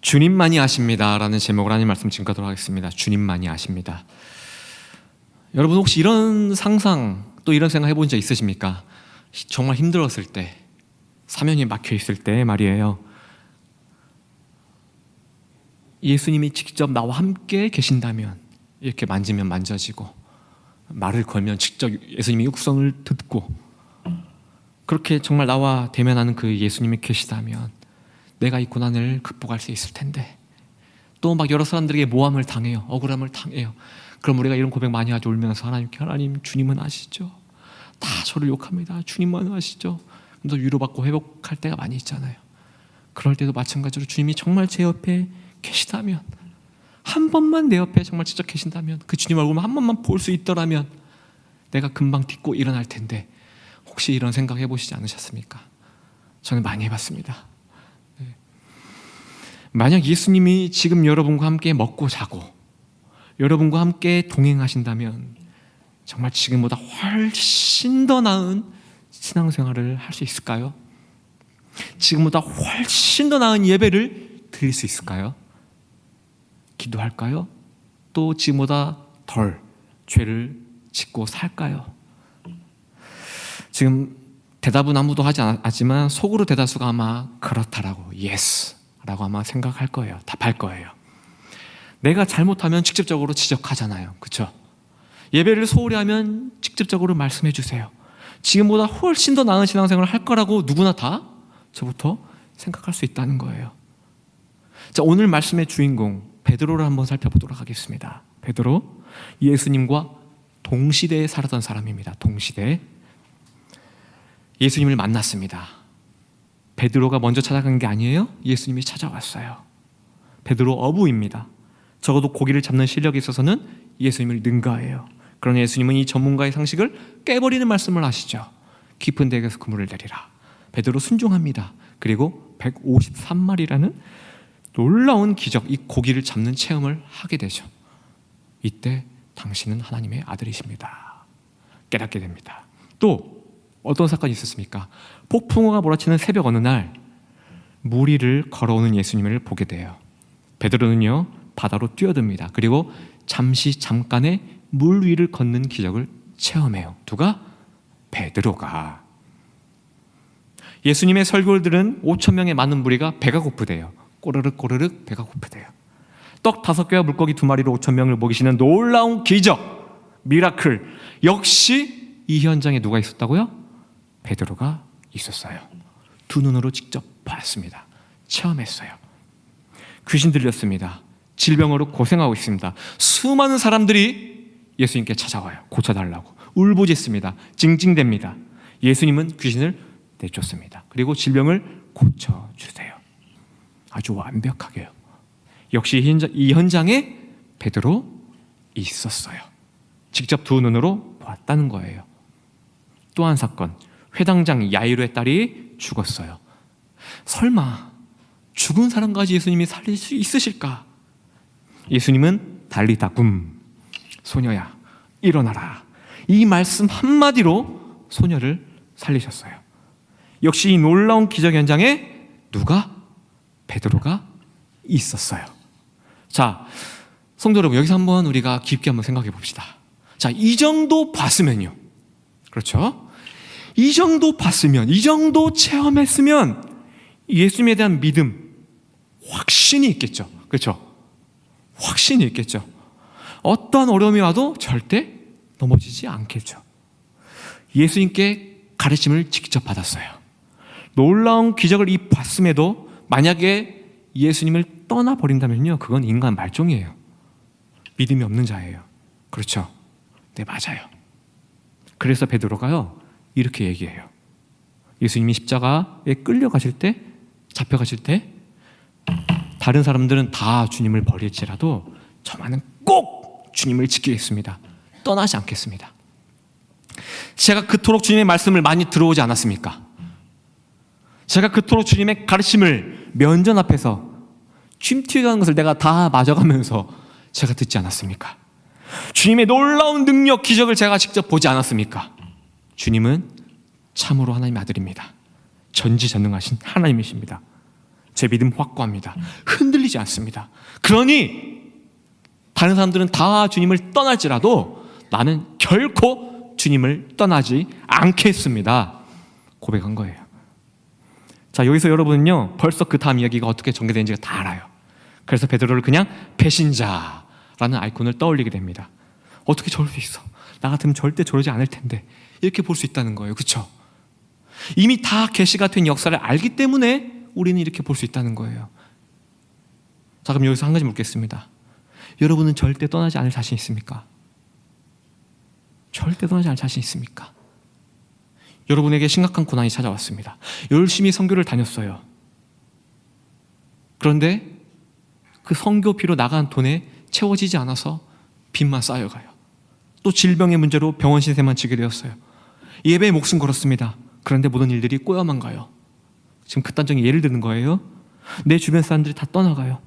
주님만이 아십니다라는 제목으로 하나님 말씀 증거하도록 하겠습니다. 주님만이 아십니다. 여러분 혹시 이런 상상 또 이런 생각 해본 적 있으십니까? 정말 힘들었을 때 사면이 막혀 있을 때 말이에요. 예수님이 직접 나와 함께 계신다면 이렇게 만지면 만져지고 말을 걸면 직접 예수님의 육성을 듣고 그렇게 정말 나와 대면하는 그 예수님이 계시다면 내가 이 고난을 극복할 수 있을 텐데. 또 막 여러 사람들에게 모함을 당해요. 억울함을 당해요. 그럼 우리가 이런 고백 많이 하죠. 울면서 하나님께 하나님 주님은 아시죠? 다 저를 욕합니다. 주님만 아시죠? 그래서 위로받고 회복할 때가 많이 있잖아요. 그럴 때도 마찬가지로 주님이 정말 제 옆에 계시다면 한 번만 내 옆에 정말 직접 계신다면 그 주님 얼굴만 한 번만 볼 수 있더라면 내가 금방 딛고 일어날 텐데 혹시 이런 생각 해보시지 않으셨습니까? 저는 많이 해봤습니다. 네. 만약 예수님이 지금 여러분과 함께 먹고 자고 여러분과 함께 동행하신다면 정말 지금보다 훨씬 더 나은 신앙생활을 할 수 있을까요? 지금보다 훨씬 더 나은 예배를 드릴 수 있을까요? 기도할까요? 또 지금보다 덜 죄를 짓고 살까요? 지금 대답은 아무도 하지 않았지만 속으로 대다수가 아마 그렇다라고 예스 라고 아마 생각할 거예요. 답할 거예요. 내가 잘못하면 직접적으로 지적하잖아요. 그렇죠? 예배를 소홀히 하면 직접적으로 말씀해 주세요. 지금보다 훨씬 더 나은 신앙생활을 할 거라고 누구나 다 저부터 생각할 수 있다는 거예요. 자, 오늘 말씀의 주인공 베드로를 한번 살펴보도록 하겠습니다. 베드로 예수님과 동시대에 살았던 사람입니다. 동시대. 예수님을 만났습니다. 베드로가 먼저 찾아간 게 아니에요. 예수님이 찾아왔어요. 베드로 어부입니다. 적어도 고기를 잡는 실력에 있어서는 예수님을 능가해요. 그러나 예수님은 이 전문가의 상식을 깨버리는 말씀을 하시죠. 깊은 데에서 그물을 내리라. 베드로 순종합니다. 그리고 153마리라는 놀라운 기적, 이 고기를 잡는 체험을 하게 되죠. 이때 당신은 하나님의 아들이십니다. 깨닫게 됩니다. 또 어떤 사건이 있었습니까? 폭풍우가 몰아치는 새벽 어느 날 무리를 걸어오는 예수님을 보게 돼요. 베드로는요 바다로 뛰어듭니다. 그리고 잠시 잠깐의 물 위를 걷는 기적을 체험해요. 누가? 베드로가. 예수님의 설교를 들은 5천 명의 많은 무리가 배가 고프대요. 꼬르륵 꼬르륵 배가 고프대요. 떡 다섯 개와 물고기 두 마리로 5천 명을 먹이시는 놀라운 기적, 미라클. 역시 이 현장에 누가 있었다고요? 베드로가 있었어요. 두 눈으로 직접 봤습니다. 체험했어요. 귀신 들렸습니다. 질병으로 고생하고 있습니다. 수많은 사람들이 예수님께 찾아와요. 고쳐달라고. 울부짖습니다. 징징댑니다. 예수님은 귀신을 내쫓습니다. 그리고 질병을 고쳐주세요. 아주 완벽하게요. 역시 이 현장에 베드로 있었어요. 직접 두 눈으로 봤다는 거예요. 또 한 사건. 회당장 야이로의 딸이 죽었어요. 설마 죽은 사람까지 예수님이 살릴 수 있으실까? 예수님은 달리다굼 소녀야 일어나라 이 말씀 한마디로 소녀를 살리셨어요. 역시 이 놀라운 기적 현장에 누가 베드로가 있었어요. 자, 성도 여러분 여기서 한번 우리가 깊게 한번 생각해 봅시다. 자, 이 정도 봤으면요. 그렇죠? 이 정도 봤으면, 이 정도 체험했으면 예수님에 대한 믿음, 확신이 있겠죠. 그렇죠? 확신이 있겠죠. 어떠한 어려움이 와도 절대 넘어지지 않겠죠. 예수님께 가르침을 직접 받았어요. 놀라운 기적을 이 봤음에도 만약에 예수님을 떠나버린다면요. 그건 인간 말종이에요. 믿음이 없는 자예요. 그렇죠? 네, 맞아요. 그래서 베드로가요. 이렇게 얘기해요. 예수님이 십자가에 끌려가실 때, 잡혀가실 때, 다른 사람들은 다 주님을 버릴지라도 저만은 꼭 주님을 지키겠습니다. 떠나지 않겠습니다. 제가 그토록 주님의 말씀을 많이 들어오지 않았습니까? 제가 그토록 주님의 가르침을 면전 앞에서 쉼튀가는 것을 내가 다 맞아가면서 제가 듣지 않았습니까? 주님의 놀라운 능력, 기적을 제가 직접 보지 않았습니까? 주님은 참으로 하나님의 아들입니다. 전지전능하신 하나님이십니다. 제 믿음 확고합니다. 흔들리지 않습니다. 그러니 다른 사람들은 다 주님을 떠날지라도 나는 결코 주님을 떠나지 않겠습니다. 고백한 거예요. 자, 여기서 여러분은요, 벌써 그 다음 이야기가 어떻게 전개되는지가 다 알아요. 그래서 베드로를 그냥 배신자라는 아이콘을 떠올리게 됩니다. 어떻게 저럴 수 있어? 나 같으면 절대 저러지 않을 텐데. 이렇게 볼 수 있다는 거예요. 그쵸? 이미 다 계시가 된 역사를 알기 때문에 우리는 이렇게 볼 수 있다는 거예요. 자, 그럼 여기서 한 가지 묻겠습니다. 여러분은 절대 떠나지 않을 자신 있습니까? 절대 떠나지 않을 자신 있습니까? 여러분에게 심각한 고난이 찾아왔습니다. 열심히 선교를 다녔어요. 그런데 그 선교비로 나간 돈에 채워지지 않아서 빚만 쌓여가요. 또 질병의 문제로 병원 신세만 지게 되었어요. 예배에 목숨 걸었습니다. 그런데 모든 일들이 꼬여만 가요. 지금 극단적인 예를 드는 거예요. 내 주변 사람들이 다 떠나가요.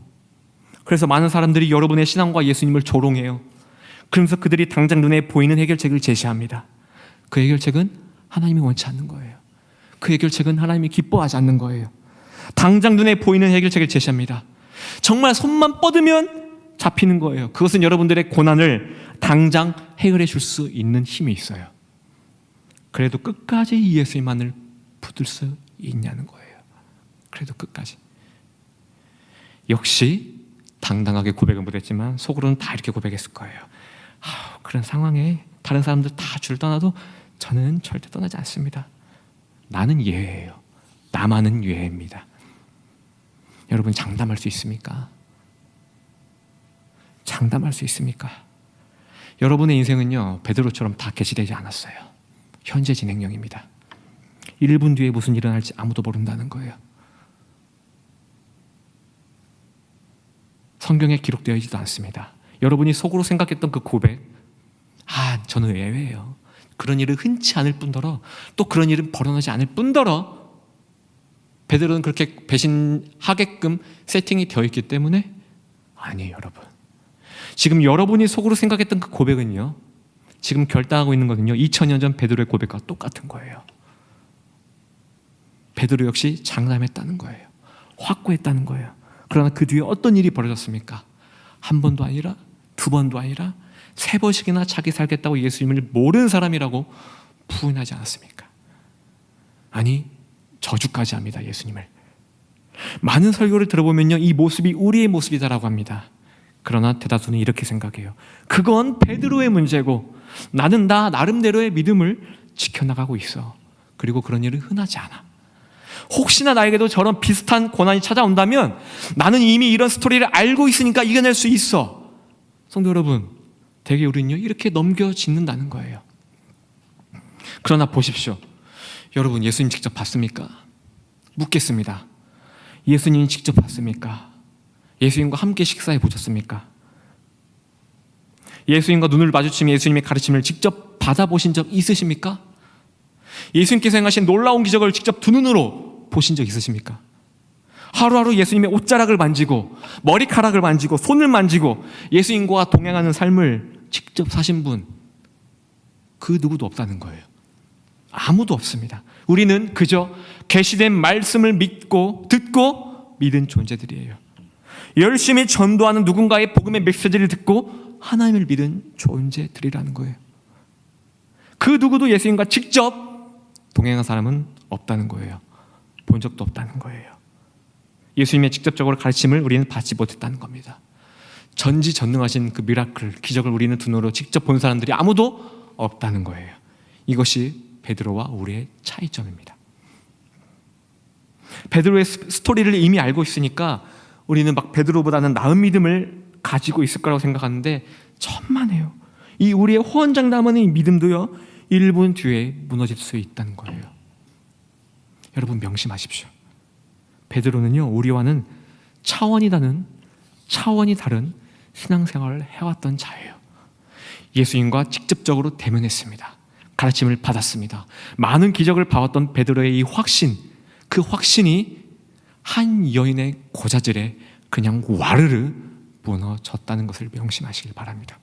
그래서 많은 사람들이 여러분의 신앙과 예수님을 조롱해요. 그러면서 그들이 당장 눈에 보이는 해결책을 제시합니다. 그 해결책은 하나님이 원치 않는 거예요. 그 해결책은 하나님이 기뻐하지 않는 거예요. 당장 눈에 보이는 해결책을 제시합니다. 정말 손만 뻗으면 잡히는 거예요. 그것은 여러분들의 고난을 당장 해결해 줄 수 있는 힘이 있어요. 그래도 끝까지 이 예수님만을 붙들 수 있냐는 거예요. 그래도 끝까지. 역시 당당하게 고백은 못했지만 속으로는 다 이렇게 고백했을 거예요. 아, 그런 상황에 다른 사람들 다 줄 떠나도 저는 절대 떠나지 않습니다. 나는 예예요. 나만은 예입니다. 여러분 장담할 수 있습니까? 장담할 수 있습니까? 여러분의 인생은요 베드로처럼 다 개시되지 않았어요. 현재 진행형입니다. 1분 뒤에 무슨 일이 일어날지 아무도 모른다는 거예요. 성경에 기록되어 있지도 않습니다. 여러분이 속으로 생각했던 그 고백, 아, 저는 예외예요. 그런 일은 흔치 않을 뿐더러 또 그런 일은 벌어나지 않을 뿐더러 베드로는 그렇게 배신하게끔 세팅이 되어 있기 때문에 아니에요, 여러분. 지금 여러분이 속으로 생각했던 그 고백은요. 지금 결단하고 있는 거는요. 2000년 전 베드로의 고백과 똑같은 거예요. 베드로 역시 장담했다는 거예요. 확고했다는 거예요. 그러나 그 뒤에 어떤 일이 벌어졌습니까? 한 번도 아니라 두 번도 아니라 세 번씩이나 자기 살겠다고 예수님을 모르는 사람이라고 부인하지 않았습니까? 아니 저주까지 합니다 예수님을. 많은 설교를 들어보면요 이 모습이 우리의 모습이다라고 합니다. 그러나 대다수는 이렇게 생각해요. 그건 베드로의 문제고 나는 나 나름대로의 믿음을 지켜나가고 있어. 그리고 그런 일은 흔하지 않아. 혹시나 나에게도 저런 비슷한 고난이 찾아온다면 나는 이미 이런 스토리를 알고 있으니까 이겨낼 수 있어. 성도 여러분, 대개 우리는요, 이렇게 넘겨짓는다는 거예요. 그러나 보십시오. 여러분, 예수님 직접 봤습니까? 묻겠습니다. 예수님 직접 봤습니까? 예수님과 함께 식사해 보셨습니까? 예수님과 눈을 마주치며 예수님의 가르침을 직접 받아보신 적 있으십니까? 예수님께서 행하신 놀라운 기적을 직접 두 눈으로 보신 적 있으십니까? 하루하루 예수님의 옷자락을 만지고 머리카락을 만지고 손을 만지고 예수님과 동행하는 삶을 직접 사신 분 그 누구도 없다는 거예요. 아무도 없습니다. 우리는 그저 계시된 말씀을 믿고 듣고 믿은 존재들이에요. 열심히 전도하는 누군가의 복음의 메시지를 듣고 하나님을 믿은 존재들이라는 거예요. 그 누구도 예수님과 직접 동행한 사람은 없다는 거예요. 본 적도 없다는 거예요. 예수님의 직접적으로 가르침을 우리는 받지 못했다는 겁니다. 전지전능하신 그 미라클, 기적을 우리는 두 눈으로 직접 본 사람들이 아무도 없다는 거예요. 이것이 베드로와 우리의 차이점입니다. 베드로의 스토리를 이미 알고 있으니까 우리는 막 베드로보다는 나은 믿음을 가지고 있을 거라고 생각하는데 천만에요. 이 우리의 호언장담하는 이 믿음도요. 1분 뒤에 무너질 수 있다는 거예요. 여러분 명심하십시오. 베드로는요. 우리와는 차원이 다른 차원이 다른 신앙생활을 해왔던 자예요. 예수님과 직접적으로 대면했습니다. 가르침을 받았습니다. 많은 기적을 봐왔던 베드로의 이 확신, 그 확신이 한 여인의 고자질에 그냥 와르르 무너졌다는 것을 명심하시길 바랍니다.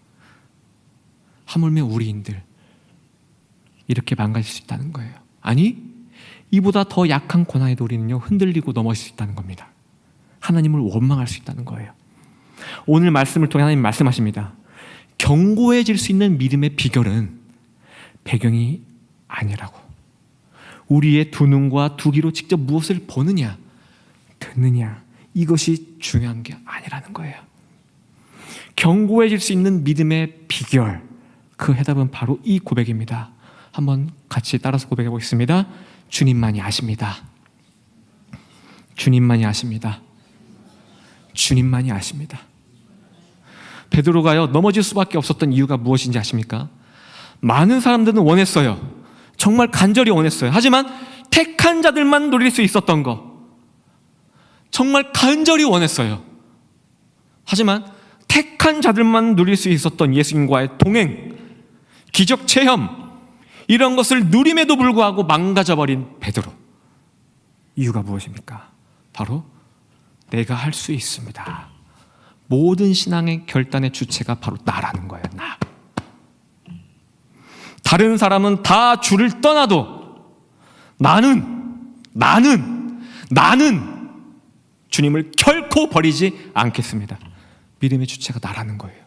하물며 우리인들 이렇게 망가질 수 있다는 거예요. 아니, 이보다 더 약한 고난에도 우리는요 흔들리고 넘어질 수 있다는 겁니다. 하나님을 원망할 수 있다는 거예요. 오늘 말씀을 통해 하나님 말씀하십니다. 견고해질 수 있는 믿음의 비결은 배경이 아니라고. 우리의 두 눈과 두 귀로 직접 무엇을 보느냐, 듣느냐, 이것이 중요한 게 아니라는 거예요. 견고해질 수 있는 믿음의 비결, 그 해답은 바로 이 고백입니다. 한번 같이 따라서 고백해 보겠습니다. 주님만이 아십니다. 주님만이 아십니다. 주님만이 아십니다. 베드로가요 넘어질 수밖에 없었던 이유가 무엇인지 아십니까? 많은 사람들은 원했어요. 정말 간절히 원했어요. 하지만 택한 자들만 누릴 수 있었던 거. 정말 간절히 원했어요. 하지만 택한 자들만 누릴 수 있었던 예수님과의 동행, 기적 체험, 이런 것을 누림에도 불구하고 망가져버린 베드로. 이유가 무엇입니까? 바로 내가 할 수 있습니다. 모든 신앙의 결단의 주체가 바로 나라는 거예요. 나. 다른 사람은 다 주를 떠나도 나는 나는 나는 주님을 결코 버리지 않겠습니다. 믿음의 주체가 나라는 거예요.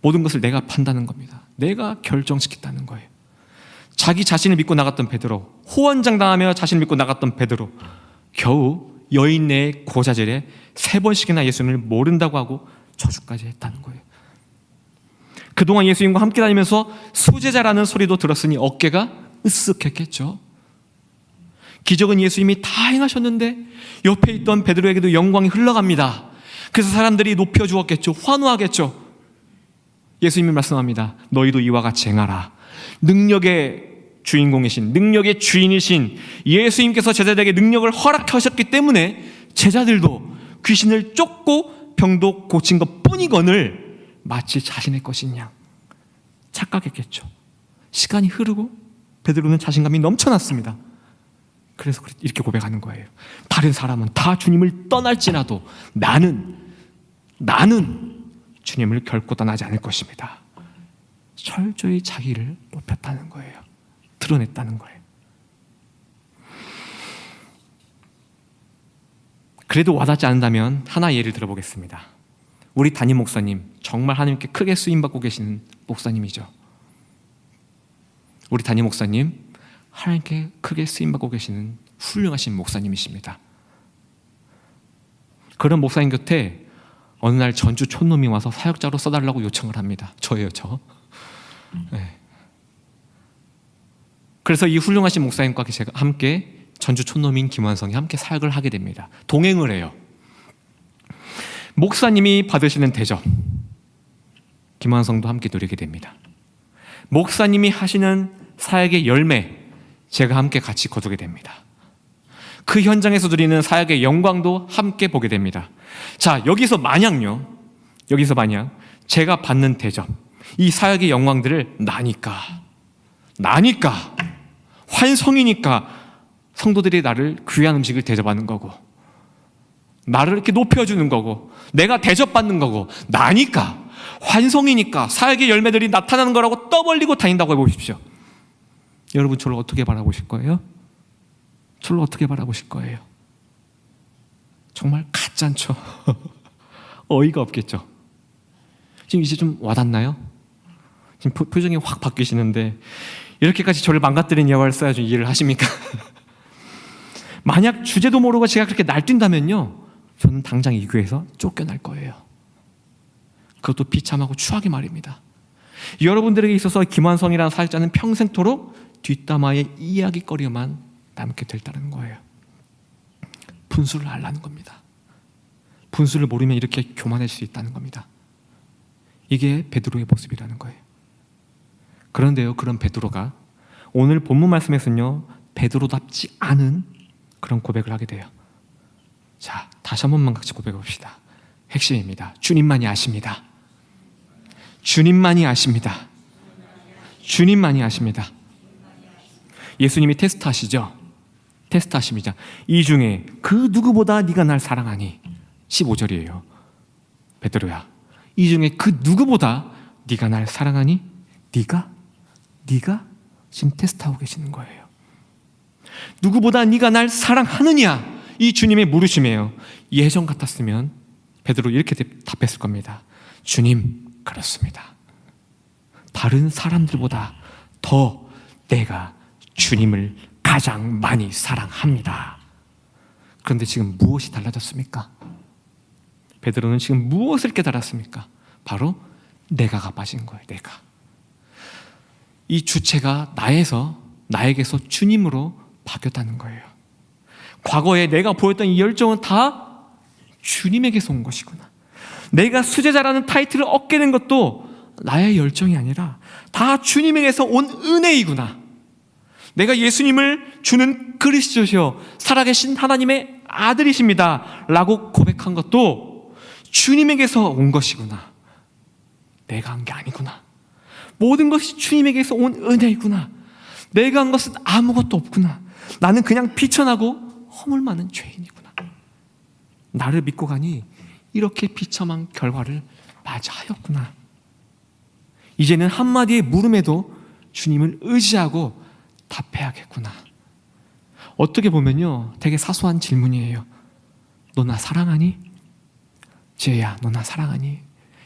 모든 것을 내가 판다는 겁니다. 내가 결정시켰다는 거예요. 자기 자신을 믿고 나갔던 베드로, 호언장담하며 자신을 믿고 나갔던 베드로, 겨우 여인의 고자질에 세 번씩이나 예수님을 모른다고 하고 저주까지 했다는 거예요. 그동안 예수님과 함께 다니면서 수제자라는 소리도 들었으니 어깨가 으쓱했겠죠. 기적은 예수님이 다 행하셨는데 옆에 있던 베드로에게도 영광이 흘러갑니다. 그래서 사람들이 높여 주었겠죠. 환호하겠죠. 예수님이 말씀합니다. 너희도 이와 같이 행하라. 능력의 주인공이신 능력의 주인이신 예수님께서 제자들에게 능력을 허락하셨기 때문에 제자들도 귀신을 쫓고 병도 고친 것 뿐이거늘 마치 자신의 양 착각했겠죠. 시간이 흐르고 베드로는 자신감이 넘쳐났습니다. 그래서 이렇게 고백하는 거예요. 다른 사람은 다 주님을 떠날지라도 나는 나는 주님을 결코 떠나지 않을 것입니다. 철저히 자기를 높였다는 거예요. 드러냈다는 거예요. 그래도 와닿지 않는다면 하나 예를 들어보겠습니다. 우리 담임 목사님 정말 하나님께 크게 쓰임 받고 계시는 목사님이죠. 우리 담임 목사님 하나님께 크게 쓰임 받고 계시는 훌륭하신 목사님이십니다. 그런 목사님 곁에 어느 날 전주 촌놈이 와서 사역자로 써달라고 요청을 합니다. 저예요, 저. 네. 그래서 이 훌륭하신 목사님과 제가 함께 전주 촌놈인 김완성이 함께 사역을 하게 됩니다. 동행을 해요. 목사님이 받으시는 대접, 김완성도 함께 누리게 됩니다. 목사님이 하시는 사역의 열매, 제가 함께 같이 거두게 됩니다. 그 현장에서 누리는 사역의 영광도 함께 보게 됩니다. 자, 여기서 만약요, 여기서 만약 제가 받는 대접, 이 사역의 영광들을 나니까, 나니까, 환성이니까 성도들이 나를 귀한 음식을 대접하는 거고, 나를 이렇게 높여주는 거고, 내가 대접받는 거고, 나니까, 환성이니까 사역의 열매들이 나타나는 거라고 떠벌리고 다닌다고 해보십시오. 여러분 저를 어떻게 바라보실 거예요? 저를 어떻게 바라보실 거예요? 정말 가짠죠. 어이가 없겠죠. 지금 이제 좀 와닿나요? 지금 표, 표정이 확 바뀌시는데 이렇게까지 저를 망가뜨린 예화를 써야 좀 이해를 하십니까? 만약 주제도 모르고 제가 그렇게 날뛴다면요, 저는 당장 이 교회에서 쫓겨날 거예요. 그것도 비참하고 추하게 말입니다. 여러분들에게 있어서 김완성이라는 사역자는 평생토록 뒷담화의 이야기거리만 남게 될다는 거예요. 분수를 알라는 겁니다. 분수를 모르면 이렇게 교만해질 수 있다는 겁니다. 이게 베드로의 모습이라는 거예요. 그런데요, 그런 베드로가 오늘 본문 말씀에서는요, 베드로답지 않은 그런 고백을 하게 돼요. 자, 다시 한 번만 같이 고백해 봅시다. 핵심입니다. 주님만이 아십니다. 주님만이 아십니다. 주님만이 아십니다. 예수님이 테스트하시죠. 테스트하십니다. 이 중에 그 누구보다 네가 날 사랑하니 15절이에요. 베드로야. 이 중에 그 누구보다 네가 날 사랑하니 네가 네가 지금 테스트하고 계시는 거예요. 누구보다 네가 날 사랑하느냐 이 주님의 물으심이에요. 예전 같았으면 베드로 이렇게 답했을 겁니다. 주님, 그렇습니다. 다른 사람들보다 더 내가 주님을 가장 많이 사랑합니다. 그런데 지금 무엇이 달라졌습니까? 베드로는 지금 무엇을 깨달았습니까? 바로 내가가 빠진 거예요. 내가. 이 주체가 나에서 나에게서 주님으로 바뀌었다는 거예요. 과거에 내가 보였던 이 열정은 다 주님에게서 온 것이구나. 내가 수제자라는 타이틀을 얻게 된 것도 나의 열정이 아니라 다 주님에게서 온 은혜이구나. 내가 예수님을 주는 그리스도시요 살아계신 하나님의 아들이십니다. 라고 고백한 것도 주님에게서 온 것이구나. 내가 한 게 아니구나. 모든 것이 주님에게서 온 은혜이구나. 내가 한 것은 아무것도 없구나. 나는 그냥 비천하고 허물 많은 죄인이구나. 나를 믿고 가니 이렇게 비참한 결과를 맞이하였구나. 이제는 한마디의 물음에도 주님을 의지하고 답해야겠구나. 어떻게 보면요, 되게 사소한 질문이에요. 너 나 사랑하니? 제야, 너 나 사랑하니?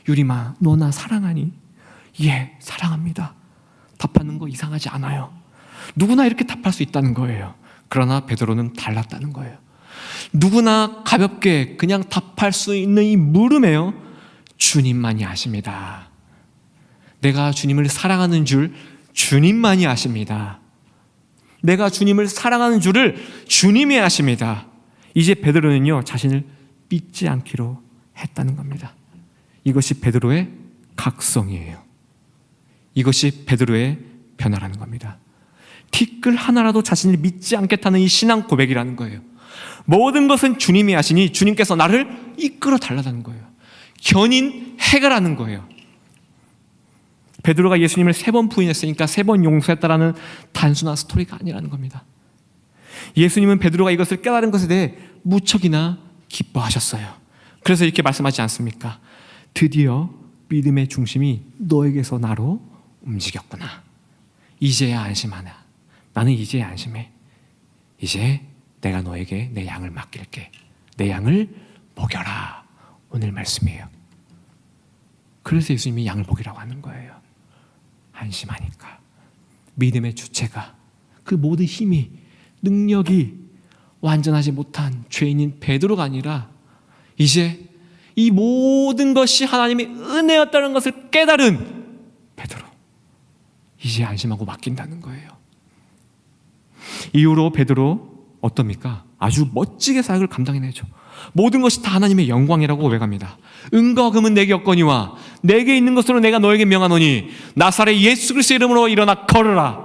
유리마, 너 나 사랑하니? 예, 사랑합니다. 답하는 거 이상하지 않아요. 누구나 이렇게 답할 수 있다는 거예요. 그러나 베드로는 달랐다는 거예요. 누구나 가볍게 그냥 답할 수 있는 이 물음에요. 주님만이 아십니다. 내가 주님을 사랑하는 줄 주님만이 아십니다. 내가 주님을 사랑하는 줄을 주님이 아십니다. 이제 베드로는요 자신을 믿지 않기로 했다는 겁니다. 이것이 베드로의 각성이에요. 이것이 베드로의 변화라는 겁니다. 티끌 하나라도 자신을 믿지 않겠다는 이 신앙 고백이라는 거예요. 모든 것은 주님이 하시니 주님께서 나를 이끌어 달라는 거예요. 견인 해결하는 거예요. 베드로가 예수님을 세 번 부인했으니까 세 번 용서했다라는 단순한 스토리가 아니라는 겁니다. 예수님은 베드로가 이것을 깨달은 것에 대해 무척이나 기뻐하셨어요. 그래서 이렇게 말씀하지 않습니까? 드디어 믿음의 중심이 너에게서 나로 움직였구나. 이제야 안심하나. 나는 이제 안심해. 이제 내가 너에게 내 양을 맡길게. 내 양을 먹여라. 오늘 말씀이에요. 그래서 예수님이 양을 먹이라고 하는 거예요. 안심하니까. 믿음의 주체가 그 모든 힘이 능력이 완전하지 못한 죄인인 베드로가 아니라 이제 이 모든 것이 하나님의 은혜였다는 것을 깨달은 베드로. 이제 안심하고 맡긴다는 거예요. 이후로 베드로 어떻습니까? 아주 멋지게 사역을 감당해내죠. 모든 것이 다 하나님의 영광이라고 고백합니다. 은과 금은 내게 없거니와 내게 있는 것으로 내가 너에게 명하노니 나사렛 예수 그리스도의 이름으로 일어나 걸으라.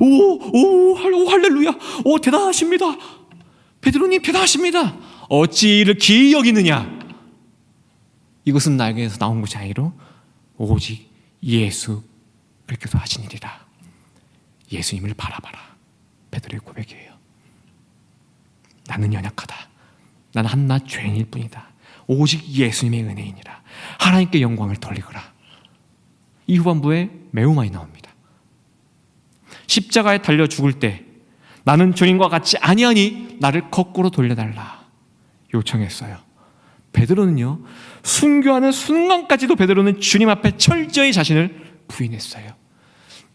오, 오, 오, 할렐루야. 오, 대단하십니다. 베드로님 대단하십니다. 어찌 이를 기이 여기느냐? 이것은 나에게서 나온 것이 아니로 오직 예수 그렇게도 하신 일이라. 예수님을 바라봐라. 베드로의 고백이에요. 나는 연약하다. 나는 한낱 죄인일 뿐이다. 오직 예수님의 은혜이니라. 하나님께 영광을 돌리거라. 이 후반부에 매우 많이 나옵니다. 십자가에 달려 죽을 때 나는 주님과 같이 아니하니 나를 거꾸로 돌려달라 요청했어요. 베드로는요 순교하는 순간까지도 베드로는 주님 앞에 철저히 자신을 부인했어요.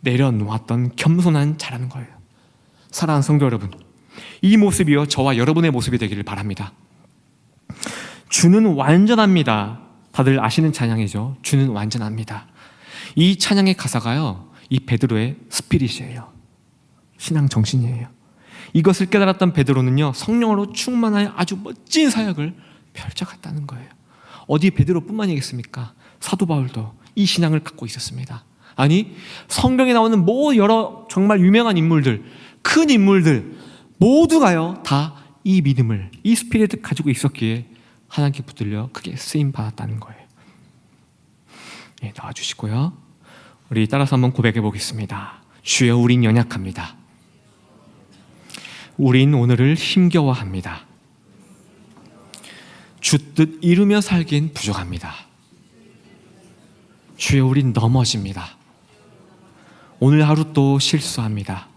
내려놓았던 겸손한 자라는 거예요. 사랑하는 성도 여러분, 이 모습이요 저와 여러분의 모습이 되기를 바랍니다. 주는 완전합니다. 다들 아시는 찬양이죠. 주는 완전합니다. 이 찬양의 가사가요, 이 베드로의 스피릿이에요. 신앙 정신이에요. 이것을 깨달았던 베드로는요, 성령으로 충만하여 아주 멋진 사역을 펼쳐갔다는 거예요. 어디 베드로뿐만이겠습니까? 사도 바울도 이 신앙을 갖고 있었습니다. 아니, 성경에 나오는 뭐 여러 정말 유명한 인물들, 큰 인물들 모두가요, 다 이 믿음을, 이 스피릿을 가지고 있었기에 하나님께 붙들려 크게 쓰임 받았다는 거예요. 예, 나와 주시고요. 우리 따라서 한번 고백해 보겠습니다. 주여, 우린 연약합니다. 우린 오늘을 힘겨워합니다. 주뜻 이루며 살긴 부족합니다. 주여, 우린 넘어집니다. 오늘 하루 또 실수합니다.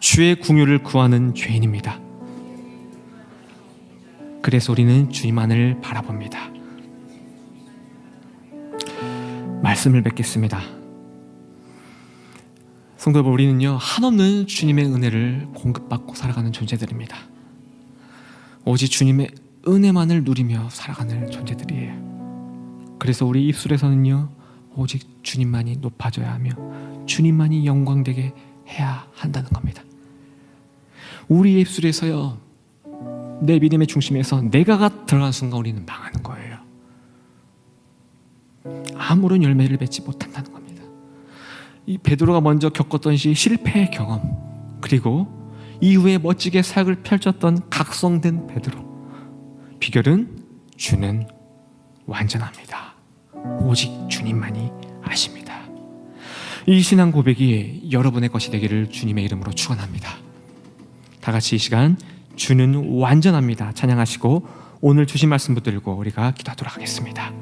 주의 궁유를 구하는 죄인입니다. 그래서 우리는 주님만을 바라봅니다. 말씀을 뵙겠습니다. 성도 여러분, 우리는요 한없는 주님의 은혜를 공급받고 살아가는 존재들입니다. 오직 주님의 은혜만을 누리며 살아가는 존재들이에요. 그래서 우리 입술에서는요 오직 주님만이 높아져야 하며 주님만이 영광되게 해야 한다는 겁니다. 우리 입술에서요 내 믿음의 중심에서 내가가 들어간 순간 우리는 망하는 거예요. 아무런 열매를 맺지 못한다는 겁니다. 이 베드로가 먼저 겪었던 시 실패의 경험 그리고 이후에 멋지게 사역을 펼쳤던 각성된 베드로 비결은 주는 완전합니다. 오직 주님만이 아십니다. 이 신앙 고백이 여러분의 것이 되기를 주님의 이름으로 축원합니다. 다 같이 이 시간 주는 완전합니다. 찬양하시고 오늘 주신 말씀 붙들고 우리가 기도하도록 하겠습니다.